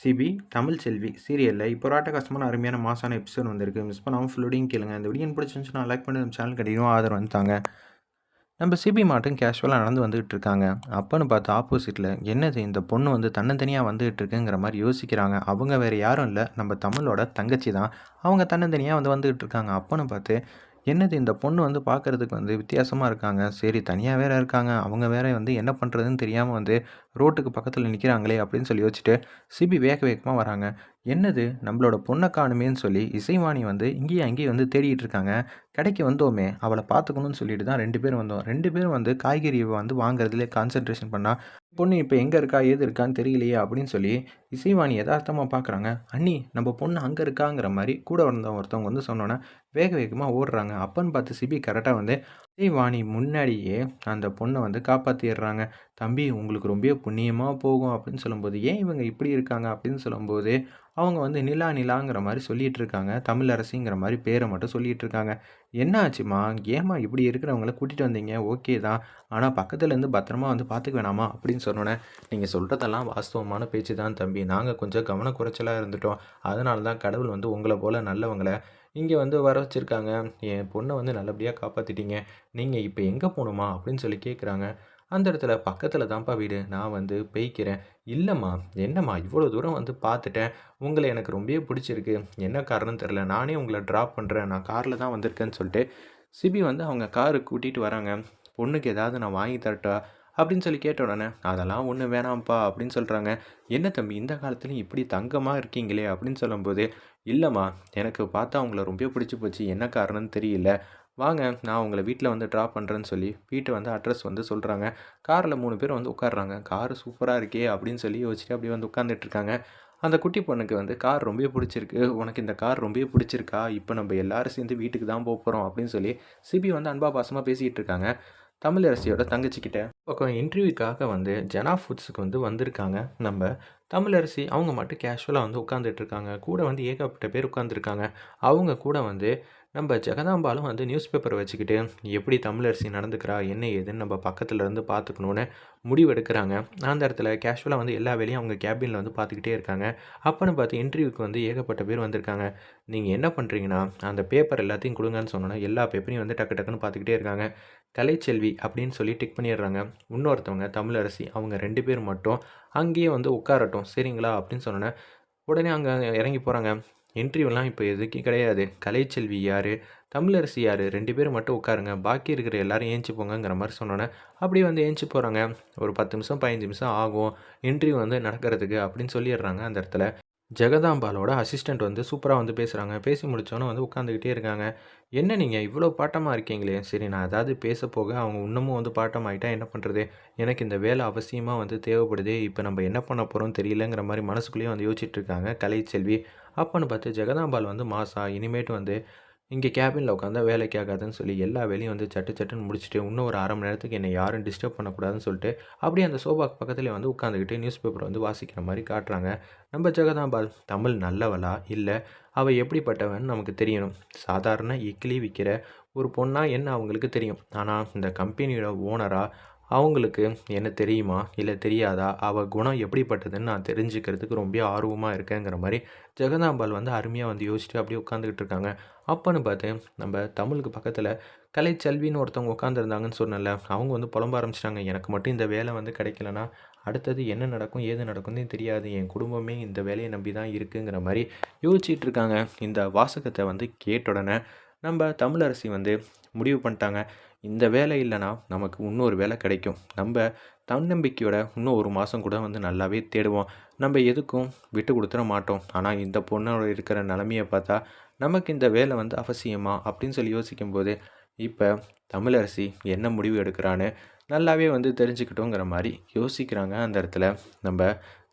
CP Tamil செல்வி சீரியலில் இப்போ ராட்ட கஷ்டமான அருமையான மாசான எபிசோட் வந்திருக்கு. மிஸ் பண்ணாமல் ஃபுல்லோடையும் கேளுங்க. இந்த வீடியோ பிடிச்சிருந்துச்சுன்னா லைக் பண்ணி நம்ம சேனல் கட்டிடும் ஆதரவு வந்துட்டாங்க நம்ம சிபி மாட்டும் கேஷுவலாக நடந்து வந்துகிட்டு இருக்காங்க. அப்போன்னு பார்த்து ஆப்போசிட்டில் என்னது இந்த பொண்ணு வந்து தன்னந்தனியாக வந்துகிட்டு இருக்குங்கிற மாதிரி யோசிக்கிறாங்க. அவங்க வேறு யாரும் இல்லை. நம்ம தமிழோட தங்கச்சி தான். அவங்க தன்னந்தனியாக வந்து வந்துகிட்டு இருக்காங்க. அப்போன்னு பார்த்து என்னது இந்த பொண்ணு வந்து பார்க்குறதுக்கு வந்து வித்தியாசமாக இருக்காங்க? சரி தனியாக வேற இருக்காங்க. அவங்க வேற வந்து என்ன பண்ணுறதுன்னு தெரியாமல் வந்து ரோட்டுக்கு பக்கத்தில் நிற்கிறாங்களே அப்படின்னு சொல்லி யோசிச்சுட்டு சிபி வேக வேகமாக வராங்க. என்னது? நம்மளோட பொண்ணை காணுமேன்னு சொல்லி இசைவாணி வந்து இங்கேயும் அங்கேயும் வந்து தேடிட்டு இருக்காங்க. கடைக்கு வந்தோமே அவளை பார்த்துக்கணும்னு சொல்லிட்டு தான் ரெண்டு பேரும் வந்தோம். ரெண்டு பேரும் வந்து காய்கறி வந்து வாங்குறதுலேயே கான்சென்ட்ரேஷன் பண்ணால் பொண்ணு இப்போ எங்கே இருக்கா? ஏது இருக்கான்னு தெரியலையே அப்படின்னு சொல்லி இசைவாணி யதார்த்தமாக பார்க்குறாங்க அண்ணி நம்ம பொண்ணு அங்கே இருக்காங்கிற மாதிரி கூட வந்த ஒருத்தவங்க வந்து சொன்னோன்னே வேக வேகமாக ஓடுறாங்க. அப்பன்னு பார்த்து சிபி கரெக்டாக வந்து இசைவாணி முன்னாடியே அந்த பொண்ணை வந்து காப்பாற்றிடுறாங்க தம்பி உங்களுக்கு ரொம்ப புண்ணியமாக போகும் அப்படின்னு சொல்லும்போது ஏன் இவங்க இப்படி இருக்காங்க? அப்படின்னு சொல்லும்போது அவங்க வந்து நிலா நிலாங்கிற மாதிரி சொல்லிகிட்டு இருக்காங்க தமிழரசிங்கிற மாதிரி பேரை மட்டும் சொல்லிகிட்டு இருக்காங்க என்ன ஆச்சுமா ஏமா இப்படி இருக்கிறவங்கள கூட்டிகிட்டு வந்தீங்க? ஓகே தான். ஆனால் பக்கத்துலேருந்து பத்திரமா வந்து பார்த்துக்க வேணாமா? அப்படின்னு சொன்னோன்னே நீங்கள் சொல்கிறதெல்லாம் வாஸ்தவமான பேச்சு தான் தம்பி. நாங்கள் கொஞ்சம் கவனக்குறைச்சலாக இருந்துட்டோம். அதனால தான் கடவுள் வந்து உங்களை போல் நல்லவங்களை இங்கே வந்து வர வச்சுருக்காங்க. என் பொண்ணை வந்து நல்லபடியாக காப்பாற்றிட்டீங்க நீங்கள் இப்போ எங்கே போகணுமா? அப்படின்னு சொல்லி கேட்குறாங்க அந்த இடத்துல பக்கத்தில் தான்ப்பா வீடு. நான் வந்து பெய்க்கிறேன். இல்லைம்மா. என்னம்மா? இவ்வளோ தூரம் வந்து பார்த்துட்டேன் உங்களை எனக்கு ரொம்பவே பிடிச்சிருக்கு. என்ன காரணம் தெரில நானே உங்களை ட்ராப் பண்ணுறேன் நான் காரில் தான் வந்திருக்கேன்னு சொல்லிட்டு சிபி வந்து அவங்க காரு கூட்டிகிட்டு வராங்க. பொண்ணுக்கு ஏதாவது நான் வாங்கி தரட்டா? அப்படின்னு சொல்லி கேட்ட உடனே அதெல்லாம் ஒன்று வேணாம்ப்பா. அப்படின்னு சொல்கிறாங்க என்ன தம்பி? இந்த காலத்துலையும் இப்படி தங்கமாக இருக்கீங்களே? அப்படின்னு சொல்லும்போது இல்லைம்மா எனக்கு பார்த்தா அவங்கள ரொம்ப பிடிச்சி போச்சு. என்ன காரணம்னு தெரியல. வாங்க நான் உங்களை வீட்டில் வந்து ட்ராப் பண்ணுறேன்னு சொல்லி வீட்டை வந்து அட்ரஸ் வந்து சொல்கிறாங்க காரில் மூணு பேர் வந்து உட்காடுறாங்க கார் சூப்பராக இருக்கே அப்படின்னு சொல்லி யோசிச்சுட்டு அப்படியே வந்து உட்காந்துட்ருக்காங்க அந்த குட்டி பொண்ணுக்கு வந்து கார் ரொம்ப பிடிச்சிருக்கு. உனக்கு இந்த கார் ரொம்ப பிடிச்சிருக்கா? இப்போ நம்ம எல்லோரும் சேர்ந்து வீட்டுக்கு தான் போக போகிறோம் அப்படின்னு சொல்லி சிபி வந்து அன்பா பாசமாக பேசிகிட்டு இருக்காங்க. தமிழரசியோட தங்கச்சிக்கிட்ட. பக்கம் இன்டர்வியூக்காக வந்து ஜனா ஃபுட்ஸுக்கு வந்து வந்திருக்காங்க. நம்ம தமிழரசி அவங்க மட்டும் கேஷுவலாக வந்து உட்காந்துட்டு இருக்காங்க. கூட வந்து ஏகப்பட்ட பேர் உட்காந்துருக்காங்க அவங்க கூட வந்து நம்ம ஜெகதாம்பாலும் வந்து நியூஸ் பேப்பர் வச்சுக்கிட்டு எப்படி தமிழரசி நடந்துக்கிறா என்ன ஏதுன்னு நம்ம பக்கத்தில் இருந்து பார்த்துக்கணுன்னு முடிவு எடுக்கிறாங்க அந்த இடத்துல கேஷுவலாக வந்து எல்லா வேலையும் அவங்க கேபினில் வந்து பார்த்துக்கிட்டே இருக்காங்க. அப்போன்னு பார்த்து இன்டர்வியூக்கு வந்து ஏகப்பட்ட பேர் வந்திருக்காங்க. நீங்கள் என்ன பண்ணுறீங்கன்னா அந்த பேப்பர் எல்லாத்தையும் கொடுங்கன்னு சொன்னோன்னா எல்லா பேப்பரையும் வந்து டக்கு டக்குன்னு பார்த்துக்கிட்டே இருக்காங்க. கலைச்செல்வி அப்படின்னு சொல்லி டிக் பண்ணிடுறாங்க. இன்னொருத்தவங்க தமிழரசி அவங்க ரெண்டு பேர் மட்டும் அங்கேயே வந்து உட்காரட்டும். சரிங்களா? அப்படின்னு சொன்னோன்னே உடனே அங்கே இறங்கி போகிறாங்க இன்டர்வியூலாம் இப்போ எதுக்கும் கிடையாது. கலைச்செல்வி யார்? தமிழரசி யார்? ரெண்டு பேரும் மட்டும் உட்காருங்க. பாக்கி இருக்கிற எல்லோரும் ஏஞ்சி போங்கங்கிற மாதிரி சொன்னோன்னே அப்படியே வந்து ஏஞ்சி போகிறாங்க ஒரு பத்து நிமிஷம் பதினஞ்சு நிமிஷம் ஆகும். இன்டர்வியூ வந்து நடக்கிறதுக்கு அப்படின்னு சொல்லிடுறாங்க அந்த இடத்துல. ஜெகதாம்பாலோட அசிஸ்டண்ட் வந்து சூப்பராக வந்து பேசுகிறாங்க பேசி முடித்தோன்னே வந்து உட்காந்துக்கிட்டே இருக்காங்க. என்ன நீங்கள் இவ்வளோ பாட்டமாக இருக்கீங்களே? சரி நான் ஏதாவது பேச போக அவங்க இன்னமும் வந்து பாட்டமாகிட்டா என்ன பண்ணுறது எனக்கு இந்த வேலை அவசியமாக வந்து தேவைப்படுது. இப்போ நம்ம என்ன பண்ண போகிறோம் தெரியலங்கிற மாதிரி மனசுக்குள்ளேயே வந்து யோசிச்சுட்டு இருக்காங்க கலைச்செல்வி. அப்போன்னு பார்த்து ஜெகதாம்பால் வந்து மாசா இனிமேட்டு வந்து இங்கே கேபினில் உட்காந்தா வேலைக்கு ஆகாதுன்னு சொல்லி எல்லா வேலையும் வந்து சட்டு சட்டுன்னு முடிச்சுட்டு இன்னும் ஒரு அரை மணி நேரத்துக்கு என்னை யாரும் டிஸ்டர்ப் பண்ணக்கூடாதுன்னு சொல்லிட்டு அப்படியே அந்த சோபாக்கு பக்கத்தில் வந்து உட்காந்துக்கிட்டு நியூஸ் பேப்பர் வந்து வாசிக்கிற மாதிரி காட்டுறாங்க. நம்ம ஜெகதாம்பால் தமிழ் நல்லவளா? இல்லை. அவள் எப்படிப்பட்டவன் நமக்கு தெரியணும். சாதாரண இக்கிலி விற்கிற ஒரு பொண்ணாக என்ன அவங்களுக்கு தெரியும்? ஆனால் இந்த கம்பெனியோட ஓனராக அவங்களுக்கு என்ன தெரியுமா? இல்லை தெரியாதா? அவள் குணம் எப்படிப்பட்டதுன்னு நான் தெரிஞ்சுக்கிறதுக்கு ரொம்ப ஆர்வமாக இருக்கேங்கிற மாதிரி ஜெகதாம்பாள் வந்து அருமையாக வந்து யோசிச்சுட்டு அப்படியே உட்காந்துக்கிட்டு இருக்காங்க. அப்போன்னு பார்த்து நம்ம தமிழுக்கு பக்கத்தில் கலைச்செல்வின்னு ஒருத்தவங்க உட்காந்துருந்தாங்கன்னு சொன்னல அவங்க வந்து புலம்ப ஆரம்பிச்சிட்டாங்க. எனக்கு மட்டும் இந்த வேலை வந்து கிடைக்கலனா அடுத்தது என்ன நடக்கும் ஏது நடக்கும்னு தெரியாது. என் குடும்பமே இந்த வேலையை நம்பி தான் இருக்குங்கிற மாதிரி யோசிச்சுட்டு இருக்காங்க. இந்த வாசகத்தை வந்து கேட்ட உடனே நம்ம தமிழரசி வந்து முடிவு பண்ணிட்டாங்க. இந்த வேலை இல்லைனா நமக்கு இன்னொரு வேலை கிடைக்கும். நம்ம தன்னம்பிக்கையோட இன்னும் ஒரு மாதம் கூட வந்து நல்லாவே தேடுவோம். நம்ம எதுக்கும் விட்டு கொடுத்துட மாட்டோம். ஆனால் இந்த பொண்ணோட இருக்கிற நிலமையை பார்த்தா நமக்கு இந்த வேலை வந்து அவசியமா அப்படின்னு சொல்லி யோசிக்கும்போது இப்போ தமிழரசி என்ன முடிவு எடுக்கிறான்னு நல்லாவே வந்து தெரிஞ்சுக்கிட்டோங்கிற மாதிரி யோசிக்கிறாங்க. அந்த இடத்துல நம்ம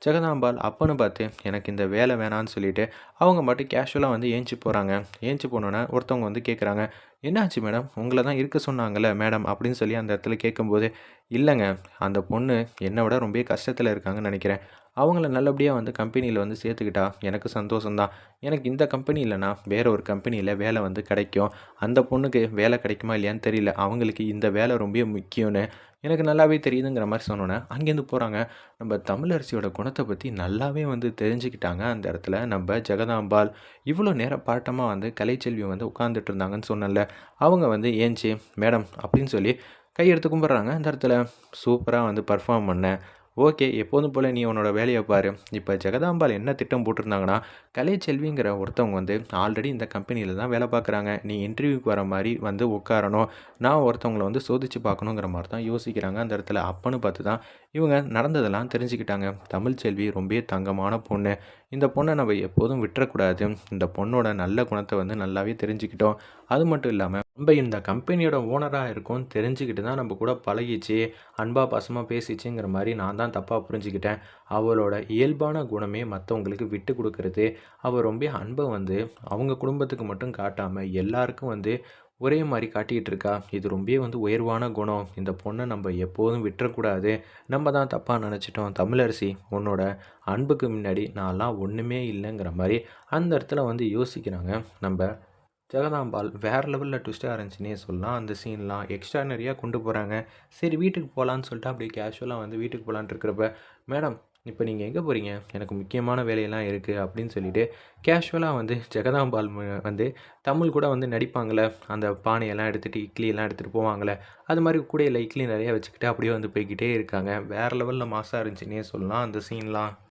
ஜெகதாம்பால் அப்பன்னு பார்த்து எனக்கு இந்த வேலை வேணான்னு சொல்லிட்டு அவங்க மட்டும் கேஷுவலாக வந்து ஏஞ்சி போகிறாங்க ஏஞ்சி போனோன்னே ஒருத்தவங்க வந்து கேட்குறாங்க என்னாச்சு மேடம்? உங்களை தான் இருக்க சொன்னாங்கல்ல மேடம் அப்படின்னு சொல்லி அந்த இடத்துல கேட்கும்போது இல்லைங்க அந்த பொண்ணு என்னை விட ரொம்ப கஷ்டத்தில் இருக்காங்கன்னு நினைக்கிறேன். அவங்கள நல்லபடியாக வந்து கம்பெனியில் வந்து சேர்த்துக்கிட்டா எனக்கு சந்தோஷம்தான். எனக்கு இந்த கம்பெனி இல்லைனா வேற ஒரு கம்பெனியில் வேலை வந்து கிடைக்கும். அந்த பொண்ணுக்கு வேலை கிடைக்குமா இல்லையான்னு தெரியல. அவங்களுக்கு இந்த வேலை ரொம்ப முக்கியம்னு எனக்கு நல்லாவே தெரியுதுங்கிற மாதிரி சொன்னோன்னே அங்கேருந்து போகிறாங்க நம்ம தமிழரசியோட குணத்தை பற்றி நல்லாவே வந்து தெரிஞ்சுக்கிட்டாங்க அந்த இடத்துல. நம்ம ஜெகதாம்பாள் இவ்வளோ நேரம் பாட்டமாக வந்து கலைச்செல்வி வந்து உட்காந்துட்டு இருந்தாங்கன்னு சொன்னல அவங்க வந்து ஏஞ்சி மேடம் அப்படின்னு சொல்லி கையெடுத்து கும்பிட்றாங்க. அந்த இடத்துல சூப்பராக வந்து பர்ஃபார்ம் பண்ணேன். ஓகே எப்போதும் போல் நீ உன்னோட வேலையை பாரு. இப்போ ஜெகதாம்பால் என்ன திட்டம் போட்டிருந்தாங்கன்னா கலைச்செல்விங்கிற ஒருத்தவங்க வந்து ஆல்ரெடி இந்த கம்பெனியில் தான் வேலை பார்க்குறாங்க. நீ இன்டர்வியூக்கு வர மாதிரி வந்து உட்காரணும். நான் ஒருத்தவங்கள வந்து சோதித்து பார்க்கணுங்கிற மாதிரி தான் யோசிக்கிறாங்க. அந்த இடத்துல அப்பன்னு பார்த்து தான் இவங்க நடந்ததெல்லாம் தெரிஞ்சுக்கிட்டாங்க. தமிழ்ச்செல்வி ரொம்ப தங்கமான பொண்ணு. இந்த பொண்ணை நம்ம எப்போதும் விட்டுறக்கூடாது. இந்த பொண்ணோட நல்ல குணத்தை வந்து நல்லாவே தெரிஞ்சுக்கிட்டோம். அது மட்டும் இல்லாமல் நம்ம இந்த கம்பெனியோட ஓனராக இருக்கோம் தெரிஞ்சுக்கிட்டு தான் நம்ம கூட பழகிச்சு அன்பா பாசமாக பேசிச்சுங்கிற மாதிரி நான் தான் தப்பாக புரிஞ்சுக்கிட்டேன். அவளோட இயல்பான குணமே மற்றவங்களுக்கு விட்டு கொடுக்கறது. அவள் ரொம்ப அன்பை வந்து அவங்க குடும்பத்துக்கு மட்டும் காட்டாமல் எல்லாருக்கும் வந்து ஒரே மாதிரி காட்டிக்கிட்டு இருக்கா. இது ரொம்ப வந்து உயர்வான குணம். இந்த பொண்ணை நம்ம எப்போதும் விட்டுறக்கூடாது. நம்ம தான் தப்பாக நினச்சிட்டோம். தமிழரசி உன்னோட அன்புக்கு முன்னாடி நான்லாம் ஒன்றுமே இல்லைங்கிற மாதிரி அந்த இடத்துல வந்து யோசிக்கிறாங்க. நம்ம ஜெகதாம்பாள் வேறு லெவலில் ட்விஸ்ட்டாக இருந்துச்சுன்னே சொல்லலாம். அந்த சீன்லாம் எக்ஸ்ட்ரானரியாக கொண்டு போகிறாங்க சரி வீட்டுக்கு போகலான்னு சொல்லிட்டு அப்படியே கேஷுவலாக வந்து வீட்டுக்கு போகலான்ட்டு இருக்கிறப்ப மேடம் இப்போ நீங்கள் எங்கே போகிறீங்க எனக்கு முக்கியமான வேலையெல்லாம் இருக்குது அப்படின்னு சொல்லிட்டு கேஷுவலாக வந்து ஜெகதாம்பால் மு- வந்து தமிழ் கூட வந்து நடிப்பாங்களே அந்த பானையெல்லாம் எடுத்துகிட்டு இட்லியெல்லாம் எடுத்துகிட்டு போவாங்களே அது மாதிரி கூடையில் இட்லி நிறையா வச்சுக்கிட்டு அப்படியே வந்து போய்கிட்டே இருக்காங்க. வேறு லெவலில் மாசாக இருந்துச்சுன்னே சொல்லலாம் அந்த சீன்லாம்